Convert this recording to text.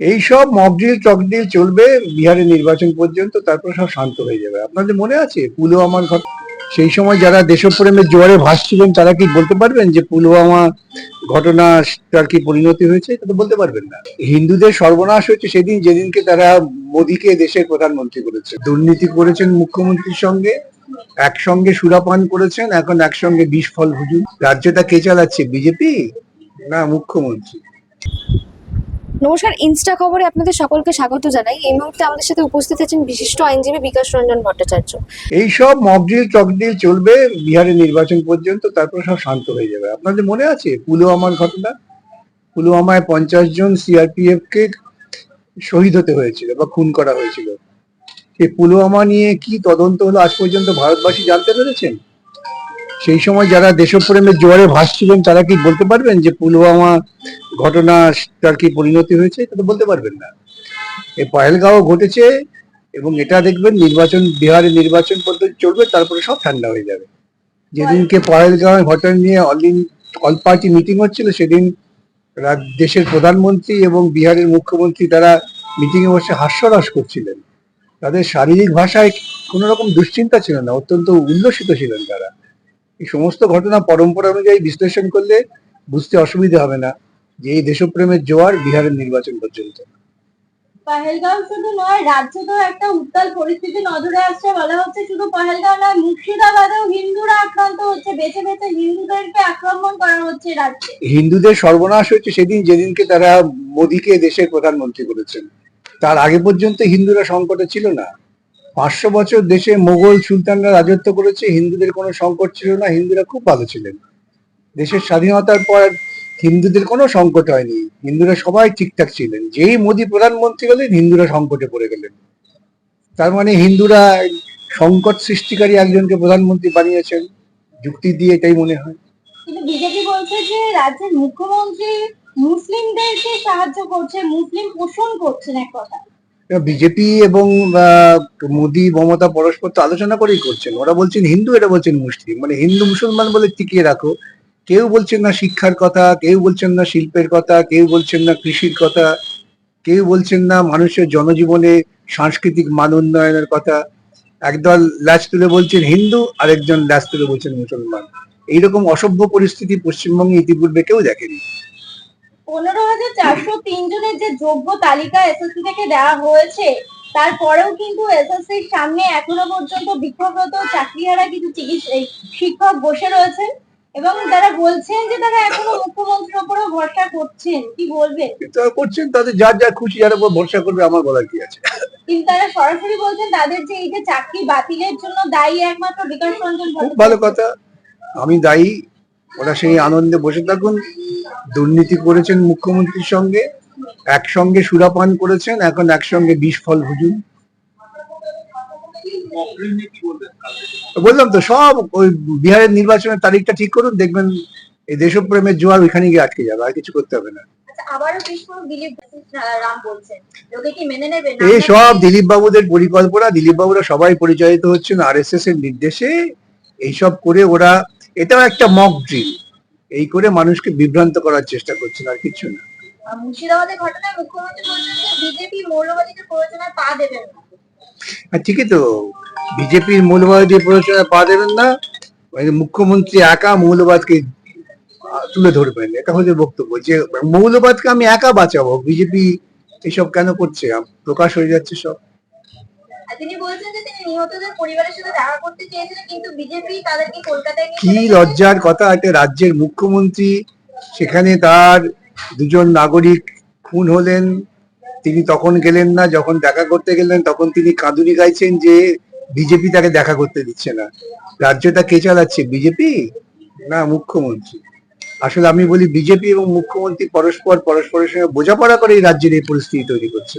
এই সব মকড্রিল চকড্রিল চলবে বিহারের নির্বাচন পর্যন্ত, তারপর সব শান্ত হয়ে যাবে। আপনাদের মনে আছে? পুলওয়ামার ঘটনা সেই সময় যারা দেশপ্রেমের জোয়ারে ভাসছিলেন, তারা কি বলতে পারবেন যে পুলওয়ামা ঘটনা তার কি পরিণতি হয়েছে? তো বলতে পারবেন না। হিন্দুদের সর্বনাশ হয়েছে সেদিন, যেদিনকে তারা মোদীকে দেশের প্রধানমন্ত্রী করেছে। দুর্নীতি করেছেন মুখ্যমন্ত্রীর সঙ্গে, একসঙ্গে সুরাপান করেছেন, এখন একসঙ্গে বিষ ফল ভুজুন রাজ্যটা কে চালাচ্ছে, বিজেপি না মুখ্যমন্ত্রী? নমস্কার, ইনস্টা খবরে আপনাদের সকলকে স্বাগত জানাই। এই মুহূর্তে আমাদের সাথে উপস্থিত আছেন বিশিষ্ট আইনজীবী বিকাশ রঞ্জন ভট্টাচার্য। এই সব মকড্রিল চকড্রিল চলবে বিহারের নির্বাচন পর্যন্ত, তারপর সব শান্ত হয়ে যাবে। আপনাদের মনে আছে পুলওয়ামার ঘটনা? পুলওয়ামায় পঞ্চাশ জন সিআরপিএফ কে শহীদ হতে হয়েছিল বা খুন করা হয়েছিল। সেই পুলওয়ামা নিয়ে কি তদন্ত হলো আজ পর্যন্ত ভারতবাসী জানতে পেরেছেন? সেই সময় যারা দেশপ্রেমের জোয়ারে ভাসছিলেন, তারা কি বলতে পারবেন যে পুলওয়ামা ঘটনা তার কি পরিণতি হয়েছে? এটা তো বলতে পারবেন না। এই পহেলগাঁও ঘটেছে এবং এটা দেখবেন নির্বাচন বিহারের নির্বাচন পদ্ধতি চলবে, তারপরে সব ঠান্ডা হয়ে যাবে। যেদিনকে পহেলগাঁও ঘটনা নিয়ে অল অল পার্টি মিটিং হচ্ছিল, সেদিন দেশের প্রধানমন্ত্রী এবং বিহারের মুখ্যমন্ত্রী তারা মিটিং এ বসে হাস্যরস করছিলেন। তাদের শারীরিক ভাষায় কোনো রকম দুশ্চিন্তা ছিল না, অত্যন্ত উল্লসিত ছিলেন তারা। এই সমস্ত ঘটনা পরম্পরা অনুযায়ী বিশ্লেষণ করলে বুঝতে অসুবিধা হবে না যে এই দেশপ্রেমের জোয়ার বিহারের নির্বাচন পর্যন্ত। পহেলগাঁও শুধু নয় রাজ্যে তো একটা উত্তাল পরিস্থিতি নজরে আসছে বলা হচ্ছে শুধু পহেলগাঁও নয় মুর্শিদাবাদেও হিন্দুরা আক্রান্ত হচ্ছে বেছে বেছে হিন্দুদেরকে আক্রমণ করা হচ্ছে রাজ্যে। হিন্দুদের সর্বনাশ হয়েছে সেদিন যেদিনকে তারা মোদীকে দেশের প্রধানমন্ত্রী করেছেন। তার আগে পর্যন্ত হিন্দুরা সংকটে ছিল না। পাঁচশো বছর দেশে মোগল সুলতানরা রাজত্ব করেছে, হিন্দুদের কোনো সংকট ছিল না, হিন্দুরা খুব ভালো ছিলেন। দেশের স্বাধীনতার পর হিন্দুদের কোনো সংকট হয়নি। হিন্দুরা সবাই ঠিকঠাক ছিলেন। যেই মোদী প্রধানমন্ত্রী হলেন, হিন্দুরা সংকটে পড়ে গেলেন। তার মানে হিন্দুরা সংকট সৃষ্টিকারী একজনকে প্রধানমন্ত্রী বানিয়েছেন। যুক্তি দিয়ে এটাই মনে হয়। কিন্তু বিজেপি বলছে যে, রাজ্যের মুখ্যমন্ত্রী মুসলিমদেরকে সাহায্য করছে, মুসলিম পোষণ করছেন এক কথা বিজেপি এবং মোদি, মমতা পরস্পর তো আলোচনা করেই করছেন। ওরা বলছেন হিন্দু, এটা বলছেন মুসলিম। মানে হিন্দু মুসলমান বলে টিকিয়ে রাখো। কেউ বলছেন না শিক্ষার কথা, কেউ বলছেন না শিল্পের কথা, কেউ বলছেন না কৃষির কথা, কেউ বলছেন না মানুষের জনজীবনে সাংস্কৃতিক মান উন্নয়নের কথা। একদল ল্যাচ তুলে বলছেন হিন্দু, আরেকজন ল্যাচ তুলে বলছেন মুসলমান। এইরকম অসভ্য পরিস্থিতি পশ্চিমবঙ্গে ইতিপূর্বে কেউ দেখেনি। পনেরো হাজার চারশো তিন জনের যে যোগ্য তালিকা এসএসসি থেকে দেওয়া হয়েছে তারপরেও কিন্তু এসএসসির সামনে এখনও পর্যন্ত বিক্ষোভরত চাকরিহারা কিছু শিক্ষক বসে রয়েছেন এবং তারা বলছেন যে তারা এখনও মুখ্যমন্ত্রীর উপরেও ভরসা করছেন। কি বলবেন? তারা করছেন তাদের যার যার খুশি যার উপর ভরসা করবে আমার বলার কি আছে? কিন্তু তারা সরাসরি বলছেন তাদের যে এই যে চাকরি বাতিলের জন্য দায়ী একমাত্র বিকাশ রঞ্জন ভালো কথা। আমি দায়ী ওরা সেই আনন্দে বসে থাকুন। দুর্নীতি করেছেন মুখ্যমন্ত্রীর সঙ্গে একসঙ্গে সুরাপান করেছেন এখন একসঙ্গে বিষ ফল ভুজুন। বললাম তো সব ওই বিহারের নির্বাচনের তারিখটা ঠিক করুন দেখবেন এই দেশপ্রেমের জোয়ার ওইখানে গিয়ে আটকে যাবে আর কিছু করতে হবে না। আচ্ছা, এই সব দিলীপ বাবুদের পরিকল্পনা দিলীপ বাবুরা সবাই পরিচালিত হচ্ছেন আর এস এস এর নির্দেশে এইসব করে ওরা এটাও একটা মক ড্রিল এই করে মানুষকে বিভ্রান্ত করার চেষ্টা করছেন আর কিছু না। মুর্শিদাবাদের ঘটনায় মুখ্যমন্ত্রী বলছেন যে বিজেপি মৌলবাদীদের প্ররোচনায় পা দেবেন না। আর ঠিকই তো বিজেপির মৌলবাদী প্ররোচনায় পা দেবেন না মুখ্যমন্ত্রী একা মৌলবাদকে তুলে ধরবেন এটা হচ্ছে বক্তব্য। যে মৌলবাদকে আমি একা বাঁচাবো বিজেপি এসব কেন করছে? প্রকাশ হয়ে যাচ্ছে সব। তিনি বলছেন যে তিনি নিহতদের পরিবারের সাথে দেখা করতে চেয়েছিলেন কিন্তু বিজেপি তাদেরকে কলকাতায় কি লজ্জার কথা একটা রাজ্যের মুখ্যমন্ত্রী সেখানে তার দুজন নাগরিক খুন হলেন তিনি তখন গেলেন না যখন দেখা করতে গেলেন তখন তিনি কাঁদুনি গাইছেন যে বিজেপি তাকে দেখা করতে দিচ্ছে না। রাজ্যটা কে চালাচ্ছে বিজেপি? না মুখ্যমন্ত্রী। আসলে আমি বলি বিজেপি এবং মুখ্যমন্ত্রী পরস্পর পরস্পরের সঙ্গে বোঝাপড়া করে এই রাজ্যের এই পরিস্থিতি তৈরি করছে।